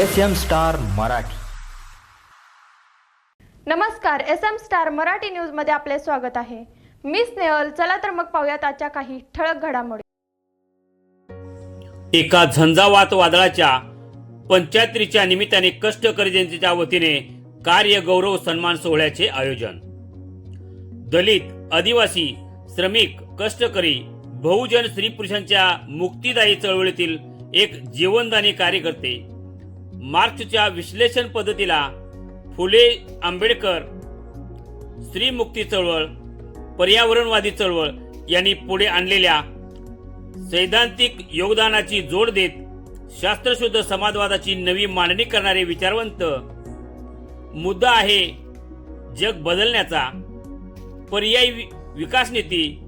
S M star Marathi. नमस्कार S M star Marathi न्यूजमध्ये आपले स्वागत आहे. मी स्नेहल चला तर मग पाहूयात आजच्या काही ठळक घडामोडी. एका झंझावात वादळाच्या पंचायतीच्या निमित्ताने कष्टकरी जनतेच्या वतीने कार्य गौरव सन्मान सोहळ्याचे आयोजन. दलित आदिवासी श्रमिक कष्टकरी बहुजन स्त्री पुरुषांच्या मुक्तीदायी चळवळीतील एक जीवनदानी कार्यकर्ते मार्क्सच्या विश्लेषण पद्धतीला फुले आंबेडकर स्त्री मुक्ती चळवळ पर्यावरणवादी चळवळ यांनी पुढे आणलेल्या सैद्धांतिक योगदानाची जोड देत शास्त्रशुद्ध समाजवादाची नवी मांडणी करणारे विचारवंत मुद्दा आहे जग बदलण्याचा. पर्यायी विकास नीती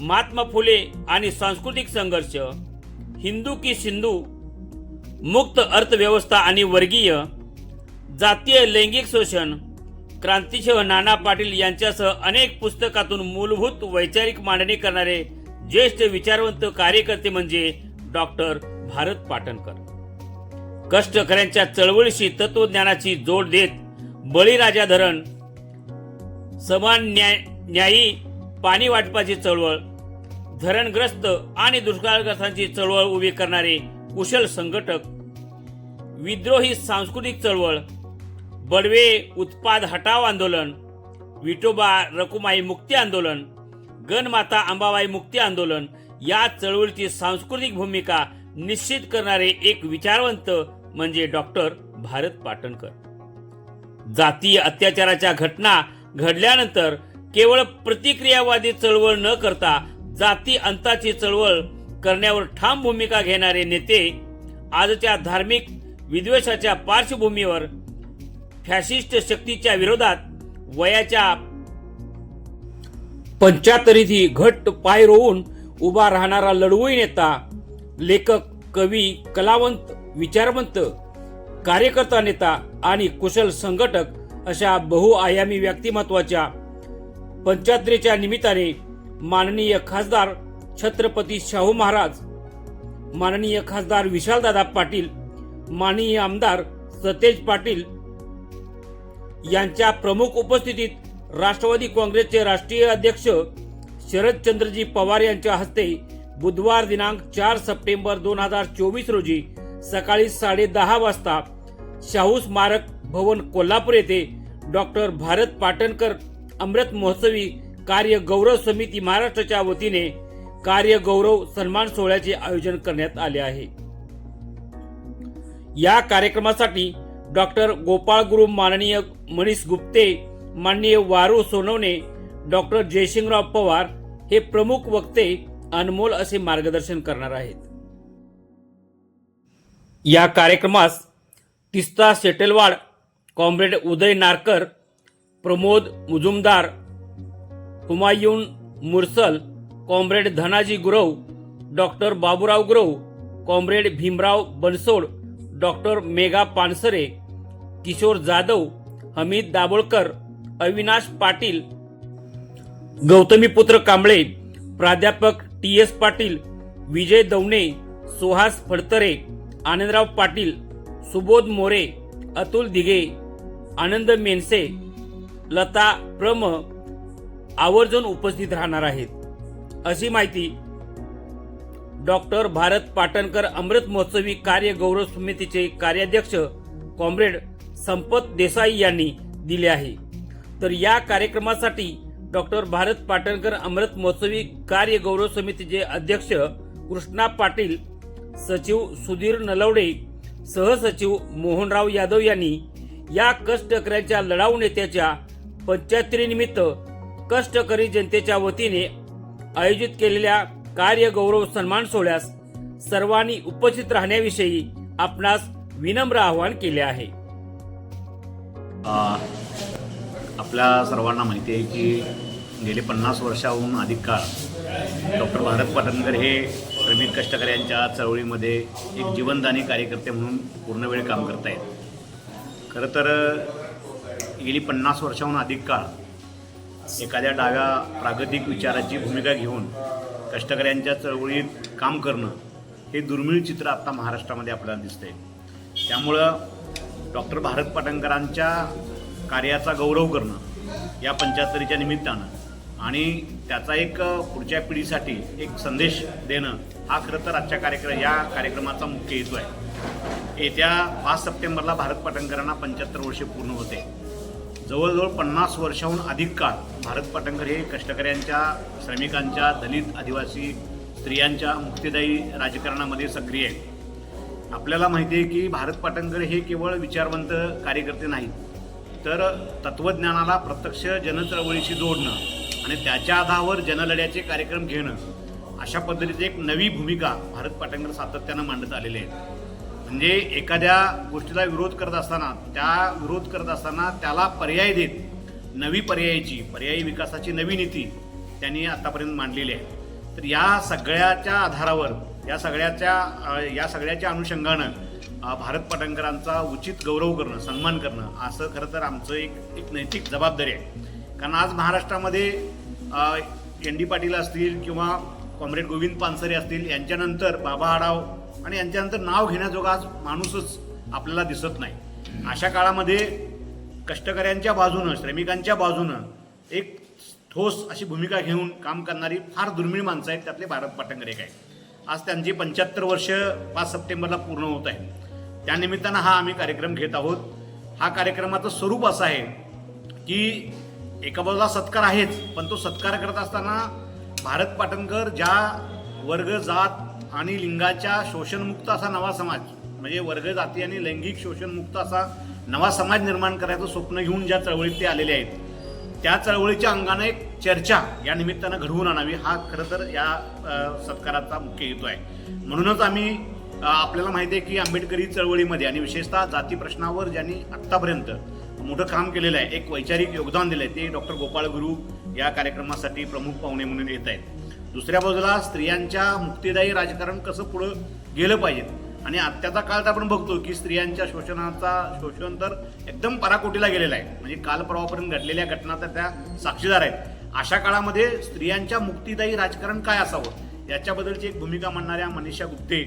महात्मा फुले आणि सांस्कृतिक संघर्ष हिंदू की सिंधू मुक्त अर्थव्यवस्था आणि वर्गीय जातीय लैंगिक शोषण क्रांतीशह नाना पाटील यांच्यासह अनेक पुस्तकातून मूलभूत वैचारिक मांडणी करणारे ज्येष्ठ विचारवंत कार्यकर्ते म्हणजे डॉक्टर भारत पाटणकर. कष्टकऱ्यांच्या चळवळीशी तत्वज्ञानाची जोड देत बळीराजा धरण समान न्याय न्यायी पाणी वाटपाची चळवळ धरणग्रस्त आणि दुष्काळग्रस्तांची चळवळ उभी करणारे कुशल संघटक विद्रोही सांस्कृतिक चळवळ बडवे उत्पाद हटाव आंदोलन विठोबा रकुमाई मुक्ती आंदोलन गणमाता अंबाबाई मुक्ती आंदोलन या चळवळीची सांस्कृतिक भूमिका निश्चित करणारे एक विचारवंत म्हणजे डॉक्टर भारत पाटणकर. जातीय अत्याचाराच्या घटना घडल्यानंतर केवळ प्रतिक्रियावादी चळवळ न करता जाती अंताची चळवळ करण्यावर ठाम भूमिका घेणारे नेते आजच्या धार्मिक विद्वेषाच्या पार्श्वभूमीवर फॅसिस्ट शक्तीच्या विरोधात वयाच्या पंच्याहत्तरीतही घट्ट पाय रोवून उभा राहणारा लढवई नेता लेखक कवी कलावंत विचारवंत कार्यकर्ता नेता आणि कुशल संघटक अशा बहुआयामी व्यक्तिमत्वाच्या पंचात्रीच्या निमित्ताने माननीय खासदार छत्रपती शाहू महाराज माननीय खासदार विशालदादा पाटील माननीय आमदार सतेज पाटील यांच्या प्रमुख उपस्थितीत राष्ट्रवादी काँग्रेसचे राष्ट्रीय अध्यक्ष शरदचंद्रजी पवार यांच्या हस्ते बुधवार दिनांक चार सप्टेंबर दोन हजार चोवीस रोजी सकाळी साडे दहा वाजता शाहू स्मारक भवन कोल्हापूर येथे डॉक्टर भारत पाटणकर अमृत महोत्सवी कार्य गौरव समिती महाराष्ट्राच्या वतीने कार्य गौरव सन्मान सोहळ्याचे आयोजन करण्यात आले आहे. या कार्यक्रमासाठी डॉक्टर गोपाळगुरु माननीय मनीष गुप्ते माननीय वारू सोनवणे डॉक्टर जयसिंगराव पवार हे प्रमुख वक्ते अनमोल असे मार्गदर्शन करणार आहेत. या कार्यक्रमास Teesta Setalvad comrade Uday Narkar Pramod Mujumdar Humayun Mursal comrade Dhanaji Gurav doctor Baburao Gurav comrade Bhimrao Bansode doctor Megha Pansare Kishor Jadhav Hamid Dabholkar Avinash Patil Gautamiputra Kamble प्राध्यापक टी एस पाटील विजय दवणे सुहास फडतरे आनंदराव पाटील सुबोध मोरे अतुल दिघे आनंद मेनसे लता प्रम आवर्जून उपस्थित राहणार आहेत. अशी माहिती doctor Bharat Patankar अमृत महोत्सवी कार्य गौरव समितीचे कार्याध्यक्ष कॉम्रेड संपत देसाई यांनी दिले आहे. तर या कार्यक्रमासाठी डॉक्टर भारत पाटणकर अमृत महोत्सवी कार्य गौरव समितीचे अध्यक्ष कृष्णा पाटील सचिव सुधीर नलवडे सहसचिव मोहनराव यादव यांनी या कष्टकऱ्यांच्या लढाऊ नेत्याच्या पंच्याहत्तरीनिमित्त कष्टकरी जनतेच्या वतीने आयोजित केलेल्या कार्य गौरव सन्मान सोहळ्यास सर्वांनी उपस्थित राहण्याविषयी आपणास विनम्र आवाहन केले आहे. आपल्या सर्वांना माहिती आहे की गेले पन्नास वर्षाहून अधिक काळ डॉक्टर भारत पाटणकर हे श्रमिक कष्टकऱ्यांच्या चळवळीमध्ये एक जीवनदानी कार्यकर्ते म्हणून पूर्ण वेळ काम करत आहेत खरं तर गेली पन्नास वर्षाहून अधिक काळ एखाद्या डाव्या प्रागतिक विचाराची भूमिका घेऊन कष्टकऱ्यांच्या चळवळीत काम करणं हे दुर्मिळ चित्र आत्ता महाराष्ट्रामध्ये आपल्याला दिसतंय. त्यामुळं डॉक्टर भारत पाटणकरांच्या कार्याचा गौरव करणं या पंच्याहत्तरीच्या निमित्तानं आणि त्याचा एक पुढच्या पिढीसाठी एक संदेश देणं हा खरं तर आजच्या कार्यक्रम या कार्यक्रमाचा मुख्य हेतू आहे. येत्या पाच सप्टेंबरला भारत पाटणकरांना पंच्याहत्तर वर्षे पूर्ण होते. जवळजवळ पन्नास वर्षाहून अधिक काळ भारत पाटणकर हे कष्टकऱ्यांच्या श्रमिकांच्या दलित आदिवासी स्त्रियांच्या मुक्तीदायी राजकारणामध्ये सक्रिय आहेत. आपल्याला माहिती आहे की भारत पाटणकर हे केवळ विचारवंत कार्यकर्ते नाहीत तर तत्त्वज्ञानाला प्रत्यक्ष जनचळवळीशी जोडणं आणि त्याच्या आधारावर जनलढ्याचे कार्यक्रम घेणं अशा पद्धतीची एक नवी भूमिका भारत पाटणकर सातत्यानं मांडत आलेले आहेत म्हणजे एखाद्या गोष्टीला विरोध करत असताना त्या विरोध करत असताना त्याला पर्याय देत नवी पर्यायाची पर्यायी विकासाची नवी नीती त्यांनी आतापर्यंत मांडलेली आहे. तर या सगळ्याच्या आधारावर या सगळ्याच्या या सगळ्याच्या अनुषंगानं भारत पाटणकरांचा उचित गौरव करणं सन्मान करणं असं खरं तर आमचं एक एक नैतिक जबाबदारी आहे. कारण आज महाराष्ट्रामध्ये एन डी पाटील असतील किंवा कॉम्रेड गोविंद पानसरे असतील यांच्यानंतर बाबा आडाव आणि यांच्यानंतर नाव घेण्याजोगा आज माणूसच आपल्याला दिसत नाही. अशा काळामध्ये कष्टकऱ्यांच्या बाजूनं श्रमिकांच्या बाजूनं एक ठोस अशी भूमिका घेऊन काम करणारी फार दुर्मिळ माणसं आहेत त्यातले भारत पाटणकर एक आहे आज त्यांची पंच्याहत्तर वर्ष पाच सप्टेंबरला पूर्ण होत आहे. त्यानिमित्तानं हा आम्ही कार्यक्रम घेत आहोत. हा कार्यक्रमाचं स्वरूप असं आहे की एका बाजूला सत्कार आहेच पण तो सत्कार करत असताना भारत पाटणकर ज्या वर्ग जात आणि लिंगाच्या शोषणमुक्त असा नवा समाज म्हणजे वर्ग जाती आणि लैंगिक शोषणमुक्त असा नवा समाज निर्माण करायचं स्वप्न घेऊन ज्या चळवळीत ते आलेले आहेत त्या चळवळीच्या अंगानं एक चर्चा या निमित्तानं घडवून आणावी हा खरं तर या सत्काराचा मुख्य हेतू आहे. म्हणूनच आम्ही आपल्याला माहिती आहे की आंबेडकरी चळवळीमध्ये आणि विशेषतः जाती प्रश्नावर ज्यांनी आत्तापर्यंत मोठं काम केलेलं आहे एक वैचारिक योगदान दिलं आहे ते डॉक्टर गोपाळ गुरु या कार्यक्रमासाठी प्रमुख पाहुणे म्हणून येत आहेत. दुसऱ्या बाजूला स्त्रियांच्या मुक्तीदायी राजकारण कसं पुढं गेलं पाहिजे? आणि आत्ताचा काळात आपण बघतो की स्त्रियांच्या शोषणाचा शोषण तर एकदम पराकोटीला गेलेला आहे. म्हणजे काल परवापर्यंत घडलेल्या घटना तर त्या साक्षीदार आहेत. अशा काळामध्ये स्त्रियांच्या मुक्तीदायी राजकारण काय असावं? याच्याबद्दलची एक भूमिका मांडणाऱ्या मनीषा गुप्ते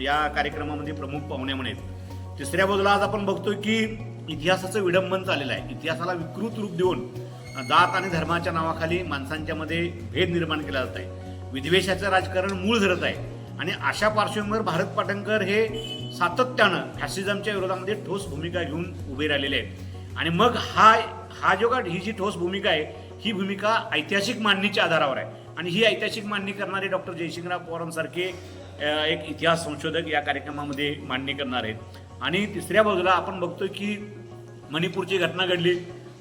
या कार्यक्रमामध्ये प्रमुख पाहुणे म्हणेत. तिसऱ्या बाजूला आज आपण बघतोय की इतिहासाचं विडंबन चाललेलं आहे. इतिहासाला विकृत रूप देऊन जात आणि धर्माच्या नावाखाली माणसांच्या मध्ये भेद निर्माण केला जात आहे. विद्वेषाचं राजकारण मूळ धरत आहे. आणि अशा पार्श्वभूमीवर भारत पाटणकर हे सातत्यानं फॅसिझमच्या विरोधामध्ये ठोस भूमिका घेऊन उभे राहिलेले आहेत. आणि मग हा हा जो का ही जी ठोस भूमिका आहे ही भूमिका ऐतिहासिक मांडणीच्या आधारावर आहे. आणि ही ऐतिहासिक मांडणी करणारे डॉक्टर जयसिंगराव पवारांसारखे एक इतिहास संशोधक या कार्यक्रमामध्ये मांडणी करणार आहेत. आणि तिसऱ्या बाजूला आपण बघतोय की मणिपूरची घटना घडली.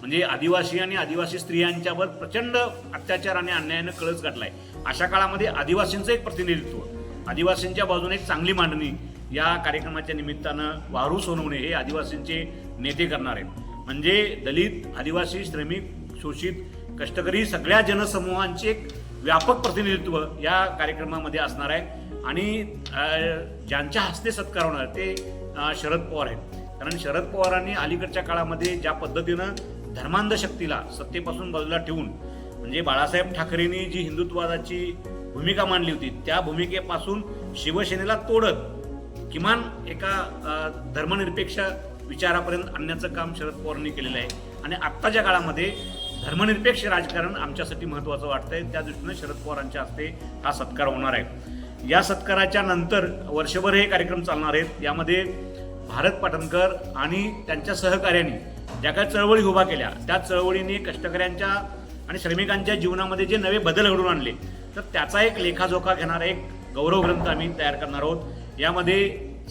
म्हणजे आदिवासी आणि आदिवासी स्त्रियांच्यावर प्रचंड अत्याचार आणि अन्यायानं कळस गाठलाय. अशा काळामध्ये आदिवासींचं एक प्रतिनिधित्व आदिवासींच्या बाजूने एक चांगली मांडणी या कार्यक्रमाच्या निमित्तानं वारू सोनवणे हे आदिवासींचे नेते करणार आहेत. म्हणजे दलित आदिवासी श्रमिक शोषित कष्टकरी सगळ्या जनसमूहांचे एक व्यापक प्रतिनिधित्व या कार्यक्रमामध्ये असणार आहे. आणि ज्यांच्या हस्ते सत्कार होणार ते शरद पवार आहेत. कारण शरद पवारांनी अलीकडच्या काळामध्ये ज्या पद्धतीनं धर्मांध शक्तीला सत्तेपासून बाजूला ठेवून म्हणजे बाळासाहेब ठाकरेंनी जी हिंदुत्वादाची भूमिका मांडली होती त्या भूमिकेपासून शिवसेनेला तोडत किमान एका धर्मनिरपेक्ष विचारापर्यंत आणण्याचं काम शरद पवारांनी केलेलं आहे. आणि आत्ताच्या काळामध्ये धर्मनिरपेक्ष राजकारण आमच्यासाठी महत्त्वाचं वाटतंय. त्या दृष्टीनं शरद पवारांच्या हस्ते हा सत्कार होणार आहे. या सत्काराच्या नंतर वर्षभर हे कार्यक्रम चालणार आहेत. यामध्ये भारत पाटणकर आणि त्यांच्या सहकार्यांनी ज्या काही चळवळी उभा केल्या त्या चळवळीने कष्टकऱ्यांच्या आणि श्रमिकांच्या जीवनामध्ये जे नवे बदल घडून आणले तर त्याचा एक लेखाजोखा घेणारा एक गौरव ग्रंथ आम्ही तयार करणार आहोत. यामध्ये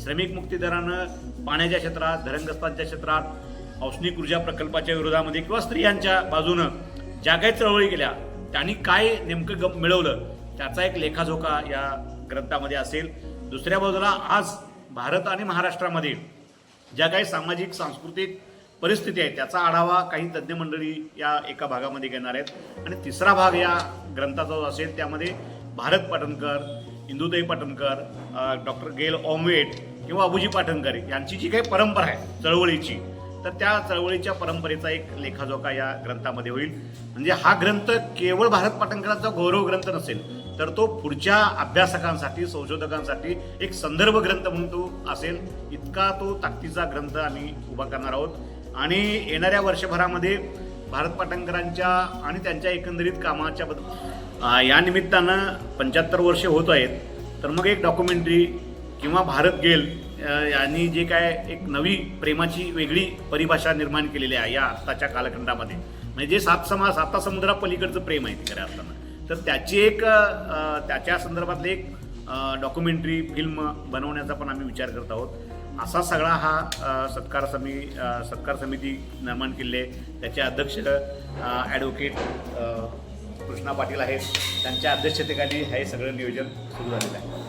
श्रमिक मुक्ती दरानं पाण्याच्या क्षेत्रात धरणग्रस्तांच्या क्षेत्रात औष्णिक ऊर्जा प्रकल्पाच्या विरोधामध्ये किंवा स्त्रियांच्या बाजूनं ज्या काही चळवळी केल्या त्यांनी काय नेमकं ग मिळवलं त्याचा एक लेखाजोखा या ग्रंथामध्ये असेल. दुसऱ्या बाजूला आज भारत आणि महाराष्ट्रामध्ये ज्या काही सामाजिक सांस्कृतिक परिस्थिती आहे. त्याचा आढावा काही तज्ज्ञ मंडळी या एका भागामध्ये घेणार आहेत. आणि तिसरा भाग या ग्रंथाचा जो असेल त्यामध्ये Bharat Patankar Indutai Patankar doctor Gail Omvedt किंवा अबुजी पाटणकर यांची जी काही परंपरा आहे चळवळीची तर त्या चळवळीच्या परंपरेचा एक लेखाजोखा या ग्रंथामध्ये होईल. म्हणजे हा ग्रंथ केवळ भारत पाटणकरांचा गौरव ग्रंथ नसेल तर तो पुढच्या अभ्यासकांसाठी संशोधकांसाठी एक संदर्भ ग्रंथ म्हणून तो असेल. इतका तो ताकदीचा ग्रंथ आम्ही उभा करणार आहोत. आणि येणाऱ्या वर्षभरामध्ये भारत पाटणकरांच्या आणि त्यांच्या एकंदरीत कामाच्या बद्दल या निमित्तानं पंच्याहत्तर वर्षे होत आहेत. तर मग एक डॉक्युमेंटरी किंवा भारत गेल यांनी जे काय एक नवी प्रेमाची वेगळी परिभाषा निर्माण केलेली आहे या आत्ताच्या कालखंडामध्ये. म्हणजे जे सात समा साता समुद्रापलीकडचं प्रेम आहे ते खऱ्या अर्थानं. तर त्याची एक त्याच्या संदर्भातले एक डॉक्युमेंटरी फिल्म बनवण्याचा पण आम्ही विचार करत आहोत. असा सगळा हा सत्कार समी सत्कार समिती निर्माण केले आहे. त्याचे अध्यक्ष ॲडव्होकेट कृष्णा पाटील आहेत. त्यांच्या अध्यक्षतेखाली हे सगळं नियोजन सुरू झालेलं आहे.